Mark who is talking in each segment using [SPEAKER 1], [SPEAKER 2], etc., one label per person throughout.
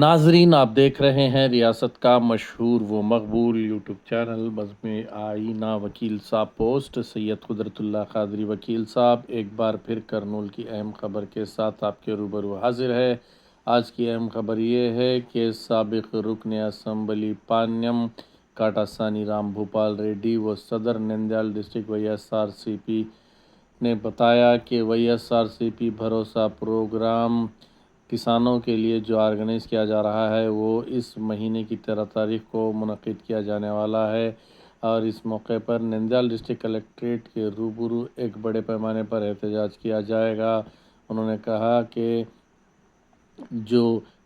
[SPEAKER 1] ناظرین، آپ دیکھ رہے ہیں ریاست کا مشہور و مقبول یوٹیوب چینل بزم آئینہ وکیل صاحب پوسٹ۔ سید قدرت اللہ قادری وکیل صاحب، ایک بار پھر کرنول کی اہم خبر کے ساتھ آپ کے روبرو حاضر ہے۔ آج کی اہم خبر یہ ہے کہ سابق رکن اسمبلی پانیم کاٹا سانی رام بھوپال ریڈی و صدر نندیال ڈسٹرکٹ وی ایس آر سی پی نے بتایا کہ وی ایس آر سی پی بھروسہ پروگرام کسانوں کے لیے جو آرگنائز کیا جا رہا ہے، وہ اس مہینے کی تیرہ تاریخ کو منعقد کیا جانے والا ہے اور اس موقع پر نندیال ڈسٹرکٹ کلیکٹریٹ کے روبرو ایک بڑے پیمانے پر احتجاج کیا جائے گا۔ انہوں نے کہا کہ جو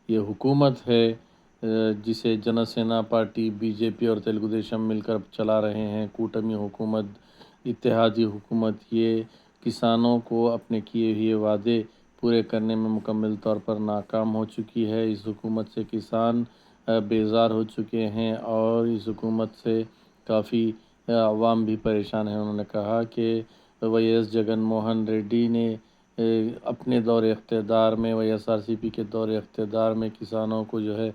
[SPEAKER 1] یہ حکومت ہے، جسے جن سینا پارٹی، بی جے پی اور تیلگو دیشم مل کر چلا رہے ہیں، کوٹمی حکومت، اتحادی حکومت، یہ کسانوں کو اپنے کیے ہوئے وعدے پورے کرنے میں مکمل طور پر ناکام ہو چکی ہے۔ اس حکومت سے کسان بیزار ہو چکے ہیں اور اس حکومت سے کافی عوام بھی پریشان ہیں۔ انہوں نے کہا کہ وی ایس جگن موہن ریڈی نے اپنے دور اقتدار میں، وی ایس آر سی پی کے دور اقتدار میں کسانوں کو جو ہے،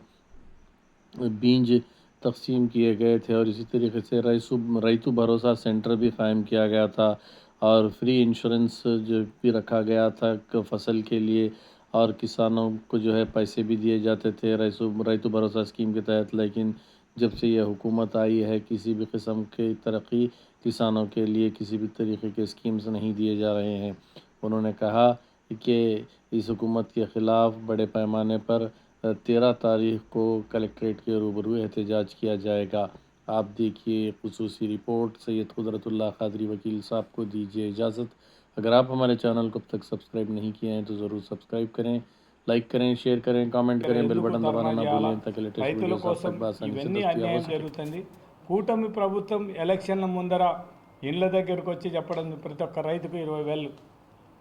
[SPEAKER 1] بینج تقسیم کیے گئے تھے اور اسی طریقے سے رئیسو ریتو بھروسہ سینٹر بھی قائم کیا گیا تھا۔ اور فری انشورنس جو بھی رکھا گیا تھا فصل کے لیے اور کسانوں کو جو ہے پیسے بھی دیے جاتے تھے ریتو بھروسہ اسکیم کے تحت، لیکن جب سے یہ حکومت آئی ہے، کسی بھی قسم کی ترقی کسانوں کے لیے کسی بھی طریقے کے اسکیمز نہیں دیے جا رہے ہیں۔ انہوں نے کہا کہ اس حکومت کے خلاف بڑے پیمانے پر تیرہ تاریخ کو کلکٹریٹ کے روبرو احتجاج کیا جائے گا۔ आप देखिए खसूसी रिपोर्ट सैयद कुदरतुल्ला कादरी वकील साहब को दीजिए इजाज़त अगर आप हमारे चैनल को अब तक सब्सक्राइब नहीं किए हैं तो ज़रूर सब्सक्राइब करें लाइक करें शेयर करें कमेंट करें बेल बटन दबाना ना भूलें ताकि लेटेस्ट
[SPEAKER 2] రైతుల
[SPEAKER 1] वीडियोस आप
[SPEAKER 2] కోసం
[SPEAKER 1] तक आसानी से
[SPEAKER 2] ఇవన్నీ
[SPEAKER 1] दस्तयाब हो
[SPEAKER 2] అన్యాయం
[SPEAKER 1] सके
[SPEAKER 2] జరుగుతుంది కూటమి ప్రభుత్వం ఎలక్షన్ల ముందర ఇండ్ల దగ్గరకు వచ్చి చెప్పడం ప్రతి ఒక్క రైతుకు ఇరవై వేలు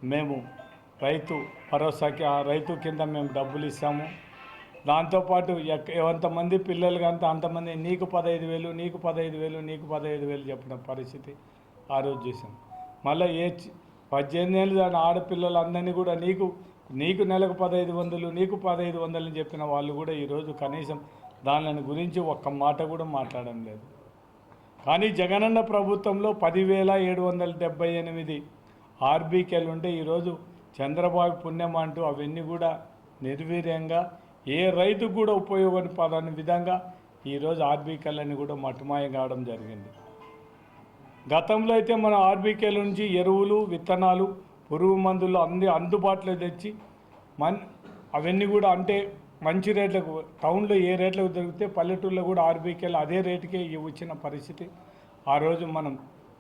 [SPEAKER 2] మేము రైతు భరోసాకి ఆ రైతు కింద మేము డబ్బులు ఇస్తాము దాంతోపాటు ఎక్క- ఎంతమంది పిల్లలు కంత అంతమంది నీకు పదహైదు వేలు నీకు పదహైదు వేలు నీకు పదహైదు వేలు చెప్పిన పరిస్థితి ఆ రోజు చూసాం. మళ్ళీ ఏ పద్దెనిమిది ఏళ్ళు దాని ఆడపిల్లలందరినీ కూడా నీకు నీకు నెలకు పదహైదు వందలు నీకు పదహైదు వందలు చెప్పిన వాళ్ళు కూడా ఈరోజు కనీసం దానిని గురించి ఒక్క మాట కూడా మాట్లాడడం లేదు. కానీ జగనన్న ప్రభుత్వంలో పదివేల ఏడు వందల డెబ్బై ఎనిమిది ఆర్బీకేలు ఉంటే ఈరోజు చంద్రబాబు పుణ్యం అంటూ అవన్నీ కూడా నిర్వీర్యంగా ఏ రైతుకు కూడా ఉపయోగపడని విధంగా ఈరోజు ఆర్బీకేలని కూడా మటుమాయం కావడం జరిగింది. గతంలో అయితే మన ఆర్బీకేల నుంచి ఎరువులు విత్తనాలు పురుగు మందులు అన్ని అందుబాటులో తెచ్చి మన్ అవన్నీ కూడా అంటే మంచి రేట్లకు టౌన్లో ఏ రేట్లకు దొరికితే పల్లెటూరులో కూడా ఆర్బీకేలు అదే రేటుకే వచ్చిన పరిస్థితి ఆ రోజు మనం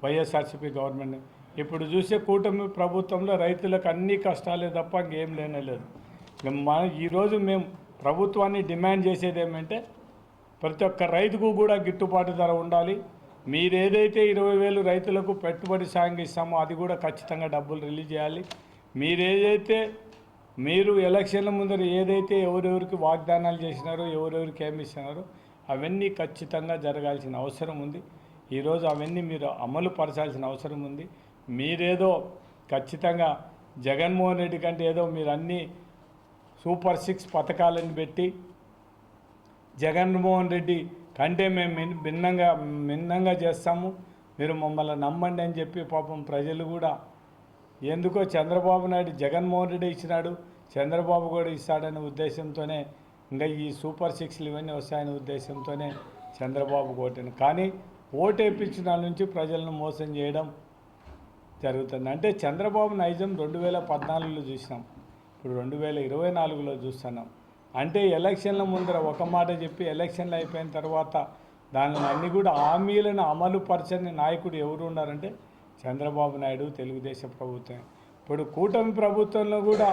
[SPEAKER 2] వైఎస్ఆర్సీపీ గవర్నమెంట్ ఇప్పుడు చూసే కూటమి ప్రభుత్వంలో రైతులకు అన్ని కష్టాలే తప్ప ఇంకేం లేనే లేదు. మన ఈరోజు మేము ప్రభుత్వాన్ని డిమాండ్ చేసేది ఏమంటే ప్రతి ఒక్క రైతుకు కూడా గిట్టుబాటు ధర ఉండాలి. మీరు ఏదైతే ఇరవై వేలు రైతులకు పెట్టుబడి సాయం ఇస్తామో అది కూడా ఖచ్చితంగా డబ్బులు రిలీజ్ చేయాలి. మీరు ఏదైతే మీరు ఎలక్షన్ల ముందర ఏదైతే ఎవరెవరికి వాగ్దానాలు చేసినారో ఎవరెవరికి ఏమి ఇస్తున్నారో అవన్నీ ఖచ్చితంగా జరగాల్సిన అవసరం ఉంది. ఈరోజు అవన్నీ మీరు అమలు పరచాల్సిన అవసరం ఉంది. మీరేదో ఖచ్చితంగా జగన్మోహన్ రెడ్డి కంటే ఏదో మీరు అన్నీ సూపర్ సిక్స్ పథకాలను పెట్టి జగన్మోహన్ రెడ్డి కంటే మేము మిన్- భిన్నంగా భిన్నంగా చేస్తాము. మీరు మమ్మల్ని నమ్మండి అని చెప్పి పాపం ప్రజలు కూడా ఎందుకో చంద్రబాబు నాయుడు జగన్మోహన్ రెడ్డి ఇచ్చినాడు చంద్రబాబు కూడా ఇస్తాడనే ఉద్దేశంతోనే ఇంకా ఈ సూపర్ సిక్స్లు ఇవన్నీ వస్తాయనే ఉద్దేశంతోనే చంద్రబాబు ఓటను కానీ ఓటేపించిన నుంచి ప్రజలను మోసం చేయడం జరుగుతుంది. అంటే చంద్రబాబు నైజం రెండు వేల పద్నాలుగులో చూసినాం. ఇప్పుడు రెండు వేల ఇరవై నాలుగులో చూస్తున్నాం. అంటే ఎలక్షన్ల ముందర ఒక మాట చెప్పి ఎలక్షన్లు అయిపోయిన తర్వాత దానిని అన్ని కూడా హామీలను అమలు పరచని నాయకుడు ఎవరు ఉన్నారంటే చంద్రబాబు నాయుడు తెలుగుదేశం ప్రభుత్వం. ఇప్పుడు కూటమి ప్రభుత్వంలో కూడా